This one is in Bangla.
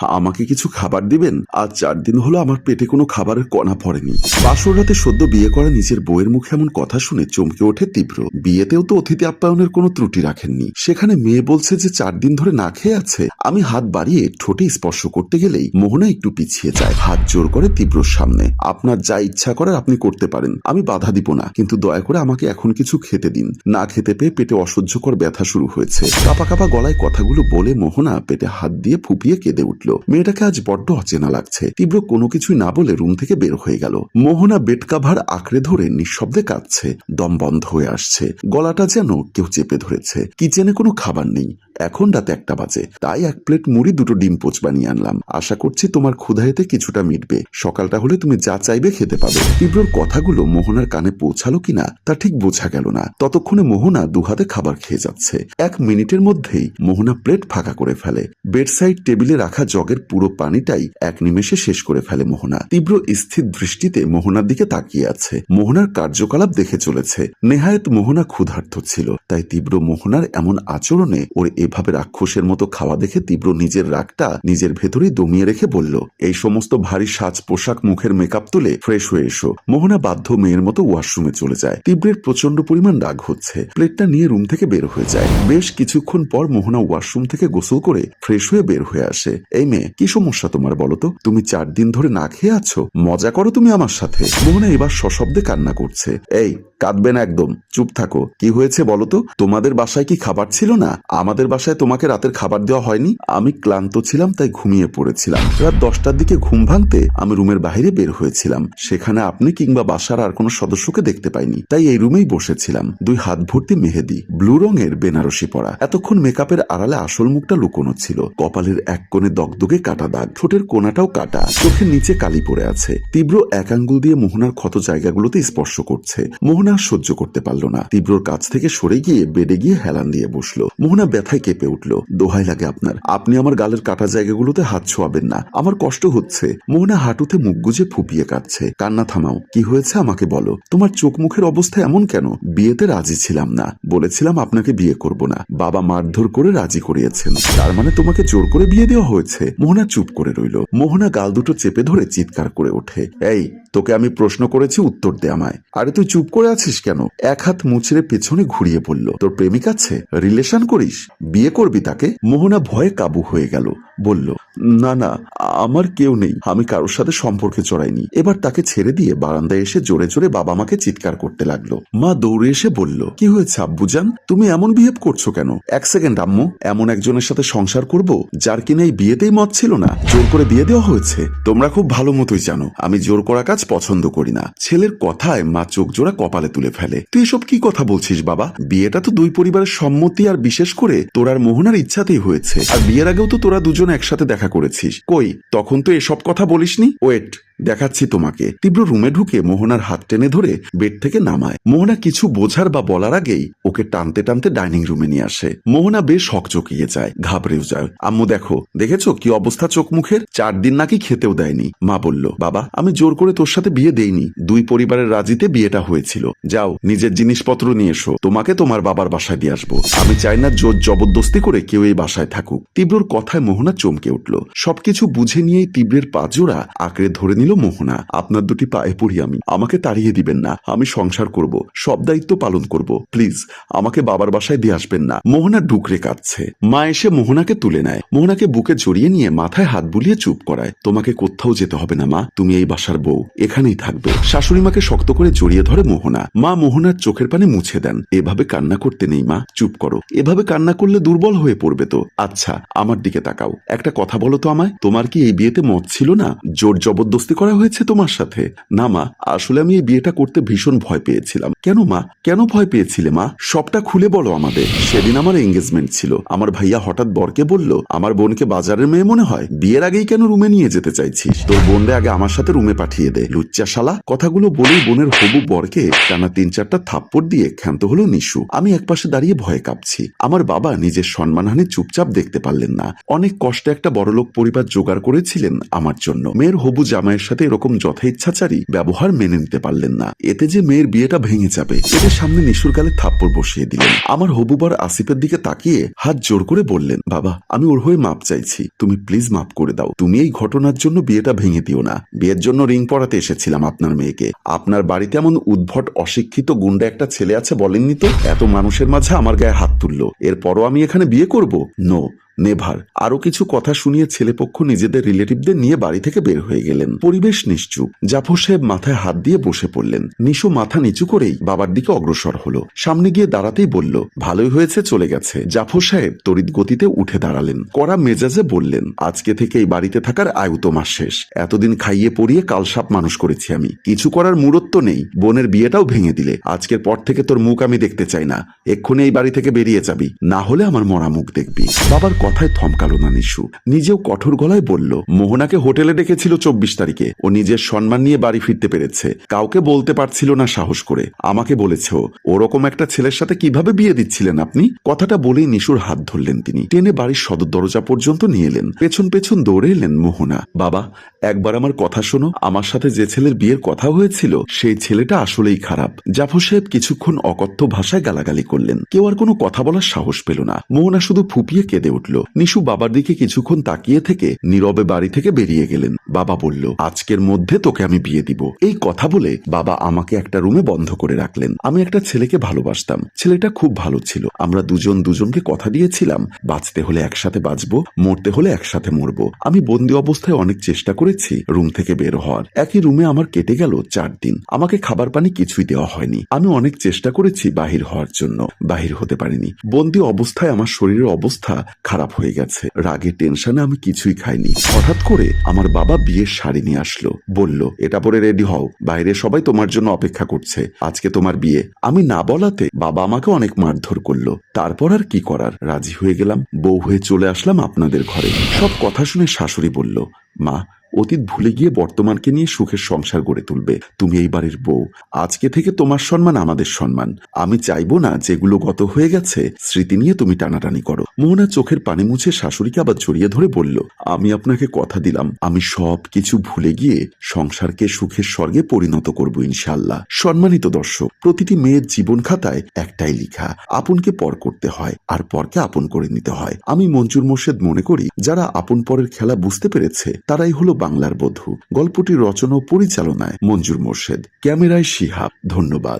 আমাকে কিছু খাবার দিবেন? আজ চার দিন হলো আমার পেটে কোনো খাবারের কণা পড়েনি। বাসর রাতে সদ্য বিয়ে করা নিজের বইয়ের মুখে এমন কথা শুনে চমকে ওঠে তীব্র। বিয়েতেও তো অতিথি আপ্যায়নের কোনো ত্রুটি রাখেননি। সেখানে মেয়ে বলছে যে চার দিন ধরে না খেয়ে আছে। আমি হাত বাড়িয়ে ঠোঁটে স্পর্শ করতে গেলেই মোহনা একটু পিছিয়ে যায়। হাত জোর করে তীব্রর সামনে। আপনার যা ইচ্ছা করার আপনি করতে পারেন। আমি বাধা দিব না। কিন্তু দয়া করে আমাকে এখন কিছু খেতে দিন। না খেতে পেয়ে পেটে অসহ্যকর ব্যথা শুরু হয়েছে। কাপা কাপা গলায় কথাগুলো বলে মোহনা পেটে হাত দিয়ে ফুপিয়ে কেঁদে উঠল। মেয়েটাকে আজ বড্ড অচেনা লাগছে। তীব্র কোনো কিছুই না বলে রুম থেকে বের হয়ে গেল। মোহনা বেড কাভার আঁকড়ে ধরে নিঃশব্দে কাঁদছে। দম বন্ধ হয়ে আসছে। গলাটা যেন কেউ চেপে ধরেছে। কিচেনে কোনো খাবার নেই। এখন রাতে একটা বাজে। তাই এক প্লেট মুড়ি, দুটো ডিম পোচ বানিয়ে আনলাম। আশা করছি তোমার ক্ষুধায়েতে কিছুটা মিটবে। সকালটা হলে তুমি যা চাইবে খেতে পাবে। তীব্রর কথাগুলো মোহনার কানে পৌঁছালো কিনা তা ঠিক বোঝা গেল না। ততক্ষণে মোহনা দুহাতে খাবার খেয়ে যাচ্ছে। এক মিনিটের মধ্যেই মোহনা প্লেট ফাঁকা করে ফেলে। বেডসাইড টেবিলে রাখা জগের পুরো পানিটাই এক নিমেষে শেষ করে ফেলে মোহনা। তীব্র স্থির দৃষ্টিতে মোহনার দিকে তাকিয়ে আছে। মোহনার কার্যকলাপ দেখে চলেছে। নেহায়েত মোহনা ক্ষুধার্ত ছিল, তাই তীব্র মোহনার এমন আচরণে ওর এভাবে রাক্ষসের মতো খাওয়া দেখে তীব্র নিজের রাগটা নিজের ভেতরেই দমিয়ে রেখে বলল, এই সমস্ত ভারী সাজ পোশাক মুখের মেকআপ তুলে ফ্রেশ হয়ে এসো। মোহনা বাধ্য মেয়ের মতো ওয়াশরুমে চলে যায়। তীব্রের প্রচণ্ড পরিমাণ রাগ হচ্ছে। প্লেটটা নিয়ে রুম থেকে বের হয়ে যায়। বেশ কিছুক্ষণ পর মোহনা ওয়াশরুম থেকে গোসল করে ফ্রেশ হয়ে বের হয়ে আসে। এই মেয়ে? কি সমস্যা তোমার বলো তো? তুমি চার দিন ধরে না খেয়ে আছো? মজা করো তুমি আমার সাথে। মোহনা এবার সশব্দে কান্না করছে। এই কাঁদবে না একদম। চুপ থাকো। কি হয়েছে বলো তো? তোমাদের বাসায় কি খাবার ছিল না? আমাদের বাসায় তোমাকে রাতের খাবার দেওয়া হয়নি? আমি ক্লান্ত ছিলাম, তাই ঘুমিয়ে পড়েছিলাম। রাত দশটার দিকে ঘুম ভাঙতে আমি রুমের বাইরে বের হয়েছিলাম। সেখানে আপনি কিংবা বাসার আর কোনো সদস্যকে দেখতে পাইনি। তাই এই রুমেই বসেছিলাম। দুই হাত ভর্তি মেহেদি, ব্লু রঙের বেনারসি পরা। এতক্ষণ মেকআপের আড়ালে আসল মুখটা লুকোনো ছিল। কপালের এক কোণে দগদগে কাটা দাগ, ঠোঁটের কোনাটাও কাটা। চোখের নিচে কালি পড়ে আছে। তীব্র এক আঙ্গুল দিয়ে মোহনার ক্ষত জায়গাগুলোতে স্পর্শ করছে। মোহনা আর সহ্য করতে পারল না। তীব্রর কাছ থেকে সরে গিয়ে বেডে গিয়ে হেলান দিয়ে বসল। মোহনা ব্যথায় কেঁপে উঠল। দোহাই লাগে আপনার। আপনি আমার গালের কাটা জায়গাগুলোতে হাত ছোঁয়াবেন না। আমার কষ্ট হচ্ছে। মোহনা হাঁটুতে মুখ গুজে ফুপিয়ে কাঁদছে। কান্না থামাও। কি হয়েছে আমাকে বলো। তোমার চোখ মুখের অবস্থা এমন কেন? বিয়েতে রাজি ছিলাম না। বলেছিলাম আপনাকে বিয়ে করব না। বাবা মারধর করে রাজি করিয়েছেন। তার মানে তোমাকে জোর করে বিয়ে দেওয়া হয়েছে। মোহনা চুপ করে রইল। মোহনা গাল দুটো চেপে ধরে চিৎকার করে ওঠে। এই তোকে আমি প্রশ্ন করেছি উত্তর দে আমায়। আরে তুই চুপ করে আছিস কেন? এক হাত মুচড়ে পেছনে ঘুরিয়ে পড়ল। তোর প্রেমিক আছে? রিলেশন করিস? বিয়ে করবি তাকে? মোহনা ভয়ে কাবু হয়ে গেল। বলল, না না, আমার কেউ নেই। আমি কারোর সাথে সম্পর্কে চড়াইনি। এবার তাকে ছেড়ে দিয়ে বারান্দায় এসে জোরে জোরে বাবা মাকে চিৎকার করতে লাগল। মা দৌড়ে এসে বলল, কি হয়েছে আব্বুজান? তুমি এমন বিহেভ করছ কেন? এক সেকেন্ড আম্মু। এমন একজনের সাথে সংসার করব যার কিনা এই বিয়েতেই মত ছিল না। জোর করে বিয়ে দেওয়া হয়েছে। তোমরা খুব ভালো মতোই জানো, আমি জোর করা কাজ পছন্দ করি না। ছেলের কথায় মা চোখ জোড়া কপালে তুলে ফেলে। তুই এসব কি কথা বলছিস বাবা? বিয়েটা তো দুই পরিবারের সম্মতি আর বিশেষ করে তোর আর মোহনার ইচ্ছাতেই হয়েছে। আর বিয়ের আগেও তো তোরা দুজন একসাথে দেখা করেছিস। কই তখন তো এসব কথা বলিসনি? ওয়েট। দেখাচ্ছি তোমাকে। তীব্র রুমে ঢুকে মোহনার হাত টেনে ধরে বেড থেকে নামায়। মোহনা কিছু বোঝার বা বলার আগেই ওকে টানতে টানতে ডাইনিং রুমে নিয়ে আসে। মোহনা বেশ হকচকিয়ে যায়, ঘাবড়েও যায়। আম্মু, দেখো, দেখেছ কি অবস্থা চোখ মুখের চার দিন নাকি খেতেও দেয়নি। মা বলল, বাবা, আমি জোর করে তোর সাথে বিয়ে দেইনি। দুই পরিবারের রাজিতে বিয়েটা হয়েছিল। যাও, নিজের জিনিসপত্র নিয়ে এসো। তোমাকে তোমার বাবার বাসায় দিয়ে আসব। আমি চাই না জোর জবরদস্তি করে কেউ এই বাসায় থাকুক। তীব্রর কথায় মোহনা চমকে উঠল। সবকিছু বুঝে নিয়েই তীব্রের পাজোড়া আঁকড়ে ধরে নিল মোহনা, আপনার দুটি পায়ে পড়ি আমি। আমাকে তাড়িয়ে দিবেন না। আমি সংসার করব। সব দায়িত্ব পালন করব। প্লিজ, আমাকে বাবার বাসায় দিয়ে আসবেন না। মোহনা ডুকরে কাঁদছে। মা এসে মোহনাকে তুলে নেয়। মোহনাকে বুকে জড়িয়ে নিয়ে মাথায় হাত বুলিয়ে চুপ করায়। তোমাকে কোথাও যেতে হবে না, মা। তুমি এই বাসার বউ। এখানেই থাকবে। শাশুড়ি মাকে শক্ত করে জড়িয়ে ধরে মোহনা। মা মোহনার চোখের পানে মুছে দেন। এভাবে কান্না করতে নেই, মা। চুপ করো। এভাবে কান্না করলে দুর্বল হয়ে পড়বে তো। আচ্ছা আমার দিকে তাকাও। একটা কথা বলো তো আমায়। তোমার কি এই বিয়েতে মত ছিল না? জোর জবরদস্তি করা হয়েছে তোমার সাথে? না, মা, আসলে আমি এই বিয়েটা করতে ভীষণ ভয় পেয়েছিলাম। কেন, মা? কেন ভয় পেয়েছিলে, মা? সবটা খুলে বলো আমাদের। সেদিন আমার এঙ্গেজমেন্ট ছিল। আমার ভাইয়া হঠাৎ বরকে বলল, আমার বোনকে বাজারের মেয়ে মনে হয়? বিয়ের আগেই কেন রুমে নিয়ে যেতে চাইছিস? তোর বোনরে আগে আমার সাথে রুমে পাঠিয়ে দে। লুচ্চা শালা কথাগুলো বলেই বোনের হবু বরকে টানা তিন চারটা থাপ্পড় দিয়ে ক্ষান্ত হলো নিশু। আমি একপাশে দাঁড়িয়ে ভয়ে কাঁপছি। আমার বাবা নিজের সম্মানহানি চুপচাপ দেখতে পারলেন না। অনেক কষ্টে একটা বড়লোক পরিবার জোগাড় করেছিলেন আমার জন্য। মেয়ের হবু জামাইয়ের মেয়ের সাথে এরকম যথেচ্ছাচারী ব্যবহার মেনে নিতে পারলেন না। এতে যে মেয়ের বিয়েটা ভেঙে যাবে এদের সামনে নিশুর গালে থাপ্পড় বসিয়ে দিলেন। আমার হবুবার আসিফের দিকে তাকিয়ে হাত জোর করে বললেন, বাবা, আমি ওর হয়ে মাপ চাইছি। তুমি প্লিজ মাপ করে দাও। তুমি এই ঘটনার জন্য বিয়েটা ভেঙে দিও না। বিয়ের জন্য রিং পড়াতে এসেছিলাম আপনার মেয়েকে। আপনার বাড়িতে এমন উদ্ভট, অশিক্ষিত গুন্ডা একটা ছেলে আছে বলেননি তো? এত মানুষের মাঝে আমার গায়ে হাত তুললো। এরপরও আমি এখানে বিয়ে করব? No never. আরও কিছু কথা শুনিয়ে ছেলেপক্ষ নিজেদের রিলেটিভদের নিয়ে বাড়ি থেকে বের হয়ে গেলেন। পরিবেশ নিশ্চুপ। জাফর সাহেব মাথায় হাত দিয়ে বসে পড়লেন। নিশু মাথা নিচু করেই বাবার দিকে অগ্রসর হলো। সামনে গিয়ে দাঁড়াতেই বলল, ভালোই হয়েছে, চলে গেছে। জাফর সাহেব তড়িৎ গতিতে উঠে দাঁড়ালেন। কড়া মেজাজে বললেন, আজকে থেকে এই বাড়িতে থাকার আয়ু তোমার শেষ। এতদিন খাইয়ে পরিয়ে কালসাপ মানুষ করেছি আমি। কিছু করার মূরত্ব নেই। বোনের বিয়েটাও ভেঙে দিলে। আজকের পর থেকে তোর মুখ আমি দেখতে চাই না। এক্ষুনি এই বাড়ি থেকে বেরিয়ে যাবি। না হলে আমার মরা মুখ দেখবি। বাবার কথায় থমকালো না নিশু। নিজেও কঠোর গলায় বলল, মোহনাকে হোটেলে ডেকেছিল চব্বিশ তারিখে। ও নিজের সম্মান নিয়ে বাড়ি ফিরতে পেরেছে। কাউকে বলতে পারছিল না সাহস করে। আমাকে বলেছে ওরকম একটা ছেলের সাথে কীভাবে বিয়ে দিচ্ছিলেন আপনি? কথাটা বলেই নিশুর হাত ধরলেন তিনি। টেনে বাড়ির সদর দরজা পর্যন্ত নিয়ে এলেন। পেছন পেছন দৌড়ে এলেন মোহনা। বাবা, একবার আমার কথা শোনো। আমার সাথে যে ছেলের বিয়ের কথা হয়েছিল, সেই ছেলেটা আসলেই খারাপ। জাফর সাহেব কিছুক্ষণ অকথ্য ভাষায় গালাগালি করলেন। কেউ আর কোনো কথা বলার সাহস পেল না। মোহনা শুধু ফুপিয়ে কেঁদে উঠল। নিশু বাবার দিকে কিছুক্ষণ তাকিয়ে থেকে নীরবে বাড়ি থেকে বেরিয়ে গেলেন। বাবা বলল, আজকের মধ্যে তোকে আমি বিয়ে দিব। এই কথা বলে বাবা আমাকে একটা রুমে বন্ধ করে রাখলেন। আমি একটা ছেলেকে ভালোবাসতাম। ছেলেটা খুব ভালো ছিল। আমরা দুজন দুজনকে কথা দিয়েছিলাম, বাঁচতে হলে একসাথে বাঁচবো, মরতে হলে একসাথে মরবো। আমি বন্দি অবস্থায় অনেক চেষ্টা করেছি রুম থেকে বের হওয়ার। একই রুমে আমার কেটে গেল চার দিন। আমাকে খাবার পানি কিছুই দেওয়া হয়নি। আমি অনেক চেষ্টা করেছি বাহির হওয়ার জন্য। বাহির হতে পারিনি। বন্দি অবস্থায় আমার শরীরের অবস্থা খারাপ হয়ে গেছে। রাগে টেনশনে আমি কিছুই খাইনি। হঠাৎ করে আমার বাবা বিয়ের শাড়ি নিয়ে আসলো। বলল, এটা পরে রেডি হও। বাইরে সবাই তোমার জন্য অপেক্ষা করছে। আজকে তোমার বিয়ে। আমি না বলাতে বাবা আমাকে অনেক মারধর করল। তারপর আর কি করার? রাজি হয়ে গেলাম। বউ হয়ে চলে আসলাম আপনাদের ঘরে। সব কথা শুনে শাশুড়ি বলল মা, অতীত ভুলে গিয়ে বর্তমানকে নিয়ে সুখের সংসার গড়ে তুলবে। তুমি এই বাড়ির বউ। আজকে থেকে তোমার সম্মান আমাদের সম্মান। আমি চাইব না যেগুলো গত হয়ে গেছে, স্মৃতি নিয়ে তুমি টানাটানি করো। মোহনা চোখের পানি মুছে শাশুড়িকে আবার জড়িয়ে ধরে বলল, আমি আপনাকে কথা দিলাম। আমি সব কিছু ভুলে গিয়ে সংসারকে সুখের স্বর্গে পরিণত করব ইনশাল্লাহ সম্মানিত দর্শক, প্রতিটি মেয়ের জীবন খাতায় একটাই লিখা, আপনকে পর করতে হয় আর পরকে আপন করে নিতে হয়। আমি মঞ্জুর মোর্শেদ মনে করি, যারা আপন পরের খেলা বুঝতে পেরেছে তারাই হলো বাংলার বধূ। গল্পটি রচনা ও পরিচালনায় মঞ্জুর মোর্শেদ। ক্যামেরায় শিহাব। ধন্যবাদ।